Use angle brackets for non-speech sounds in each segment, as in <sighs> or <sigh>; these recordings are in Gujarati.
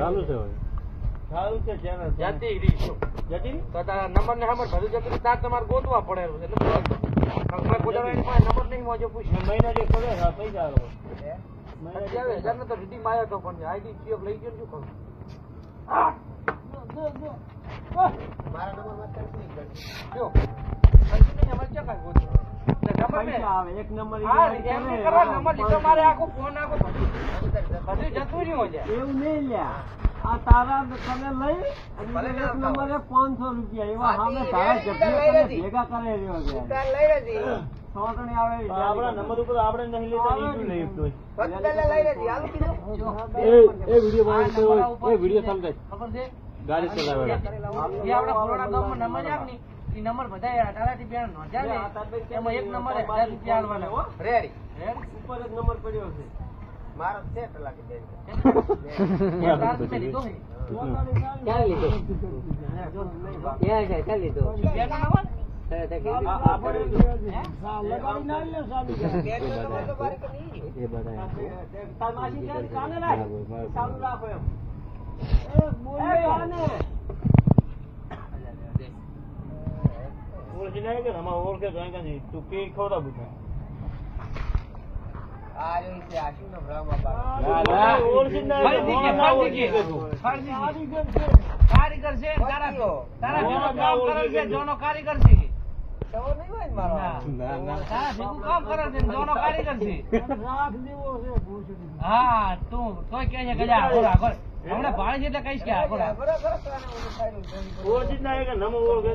ચાલુ છે હવે. સારું છે ચેનલ જતી રહી જતી તો તારા નંબર ને હમર બધું જતી તાર તમારે ગોતવા પડે એટલે કોદાળાની નંબર નહીં મોજો પૂછ્યો મહિના જે ખબર હા થઈ આલો અત્યારે હજાર તો રીડિંગ આવ્યો તો પણ આઈડી ચીપ લઈ ગયો ને શું કરું જો નહીં, અમારે ક્યાં કાંઈ ગોતવું? એટલે નંબર મેં- પૈસા આવે એક નંબર હા, એમ નહીં કરવા, નંબર લીધો મારે આખો ફોન આખો બધું બધું જતું રહ્યું છે. એવું નહીં લ્યા. આ તારા તમે લઈ અને એક નંબરે પાંચસો રૂપિયા. એવા સામે તારા જગ્યા ભેગા કરે રહ્યો છે આપણા નંબર ઉપર આપણે નહીં લેતા ને ઈ શું લઈ શકતો હોય? એ એ વીડિયો એ વીડિયો સમજાય. ગાડી ચલાવે. ગામમાં નંબર બધા અઢારથી બે નોંધ્યા ને એમાં એક નંબર હજાર રૂપિયા આલવાના રેડી ઉપર જ નંબર પડ્યો છે. એ તારથી મેં લીધો છે. ક્યાં લીધો? ક્યાં છે? ક્યાં ફરીથી કે, તું ફરીથી ના કે, ઓળખી કે. કારીગર ઓળખે તો કામ કરે છે જોનો કારીગર છે. ના. ના, ના. તારા ભેગું કામ કરે છે ને જોનો કારીગર છે. રાખ દેવો છે ભૂસડી. હા તું તોય કે છે કે આગળ આગળ હમણાં ભાડે છે એટલે કહીશ કે આગળ. ઓળખી જ નહીં નમો ઓળખે.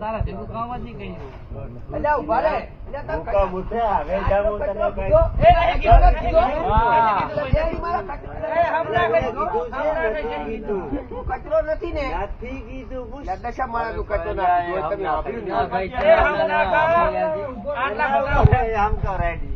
તારા ભેગું કામ જ નહીં કીધું, નથી. એ હમણાં કીધું. નથી કીધું. ના હમણાં કહો. આટલા બધા આમ તો રેડી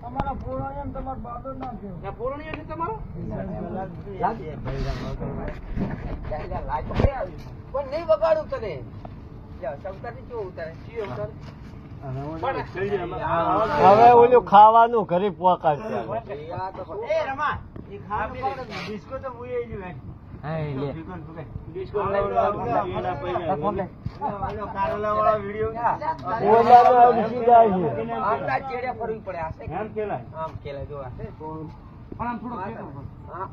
તમારા એમ તમારા બાબો ના પૂર્ણિયો તમારો? પણ નહીં વગાડું તને શંકરની કેવું ઉતારે? ચિયો ઉતારે? હવે ઓલું ખાવાનું ઘરે લે. ઓલો ફરવી પડે? આમ ખેલાય જો આ છે. પણ આમ થોડો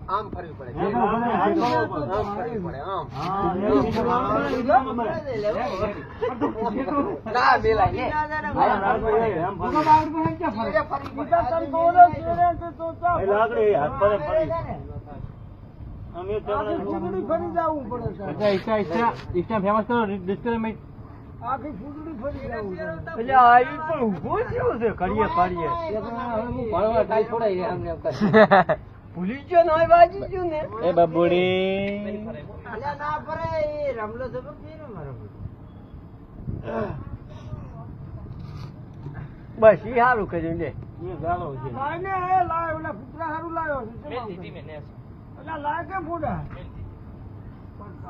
આમ ફરવી પડે. આમ ફરવી પડે. આમ. ના ને એમ ફરવી. આખી ફૂદડી ફરી જવું પડે સાહેબ. આખી ફૂદડી ફરી જવું છે એટલે આ ઈ પણ ઊભો થયો છે કરીએ કરીએ <laughs> ભૂલી ગયો ને એ બબુડી. અલ્યા ના ફરે એ રમલો જબર ફેરો મારો <sighs> બસ ઈ સારું કર્યું લે એ ગાળો છે. લાય ને એ લાય ઓલા ફૂટડા હારું લાયો. છે દીધી મેં ને. ઓલા લાય કે તો.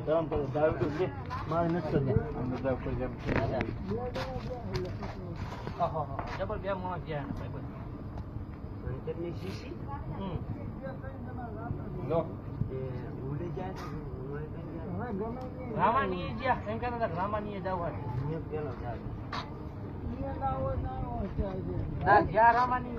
સલામ કરો મારે નથી રામાની જ્યાં એમ કહેતા હતા રામાની જવા રામાની